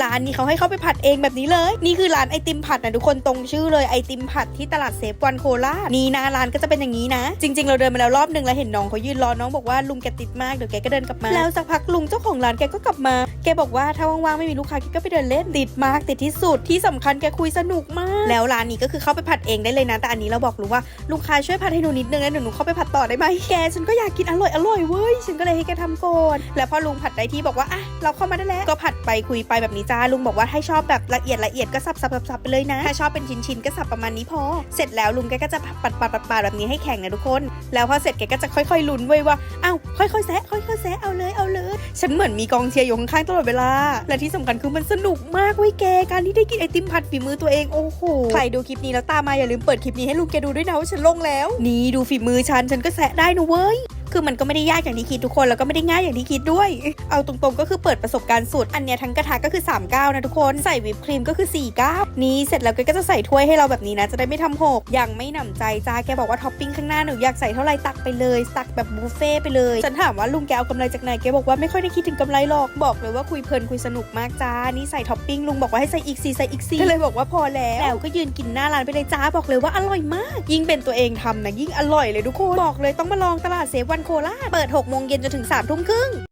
ร้านนี้เขาให้เข้าไปผัดเองแบบนี้เลย นี่คือร้านไอติมผัดนะทุกคนตรงชื่อเลยไอติมผัดที่ตลาดเซฟวันโคราชนี่นะร้านก็จะเป็นอย่างนี้นะ จริง ๆ เราเดินมาแล้วรอบนึงแล้วเห็นน้องเขายืนรอน้องบอกว่าลุงแกติดมากเดี๋ยวแกก็เดินกลับมา แล้วสักพักลุงเจ้าของร้านแกก็กลับมา แกบอกว่าถ้าว่างๆไม่มีลูกค้าแกก็ไปเดินเล่นติดมากติดที่สุดที่สำคัญแกคุยสนุกมาก แล้วร้านนี้ก็คือเข้าไปผัดเองได้เลยนะแต่อันนี้เราบอกลุงว่าลูกค้าช่วยผัดให้หนูนิดนึงนะเดี๋ยวหนูเข้าไปผัดต่อได้ไหมแกฉันก็อยากกินอร่อยอร่อยเว้ยฉันก็เลยให้แกทำก่อนแล้วพอลุงผัดได้ที่บอกว่าอะเราเข้ามาได้แล้วก็ผัดไปคุยไปแบบนี้จ้าลุงบอกว่าให้ชอบแบบละเอียดละเอียดก็สับสับสับสับไปเลยนะ ถ้าชอบเป็นชิ้นๆก็สับประมาณนี้พอ เสร็จแล้วลุงแกก็จะปัดปัดปัดปัดแบบนี้ให้แข็งนะทุกคน แล้วพอเสร็จแกก็จะค่อยๆลุ้นเว้ยว่าอ้าวค่อยๆแซะค่อยๆแซะเอาเลยเอาเลย ฉันเหมือนมีกองเชียร์อยู่ข้างๆตลอดเวลา และที่สำคัญคือมันสนุกมากเว้ยแกการที่ได้กินไอติมผัดฝีมือตัวเองโอ้โหใครดูคลิปนี้แล้วตามมาอย่าลืมเปิดคลิปนี้ให้ลุงแกดูด้วยนะว่าฉันลงแล้ว นี่ดูฝีมือฉันฉันก็แซะได้นะเว้ย คือมันก็ไม่ได้ยากอย่างที่คิดทุกคนแล้วก็ไม่ได้ง่ายอย่างที่คิดด้วย เอาตรงๆก็คือเปิดประสบการณ์สุด อันเนี้ยทั้งกระทะก็คือ3ก้านะทุกคนใส่วิปครีมก็คือ4ก้านี้เสร็จแล้วก็จะใส่ถ้วยให้เราแบบนี้นะ จะได้ไม่ทำหกยังไม่หนำใจจ้าแกบอกว่าท็อปปิ้งข้างหน้าหนูอยากใส่เท่าไรตักไปเลยตักแบบบุฟเฟ่ไปเลยฉันถามว่าลุงแกเอากำไรจากไหนแกบอกว่าไม่ค่อยได้คิดถึงกำไรหรอกบอกเลยว่าคุยเพลินคุยสนุกมากจ้านี่ใส่ท็อปปิ้งลุงบอกว่าให้ใส่อีกสีใส่อีกสีก็เลยบอกว่าพอแล้วแล้วก็ยืนกินหน้าร้านไปเลยจ้าบอกเลยว่าอร่อยมาก ยิ่งเป็นตัวเองทำนะยิ่งอร่อยเลยทุกคนบอกเลยต้องมาลองตลาดเซฟวันโคราช เปิด 6 โมงเย็นจนถึง 3 ทุ่มครึ่ง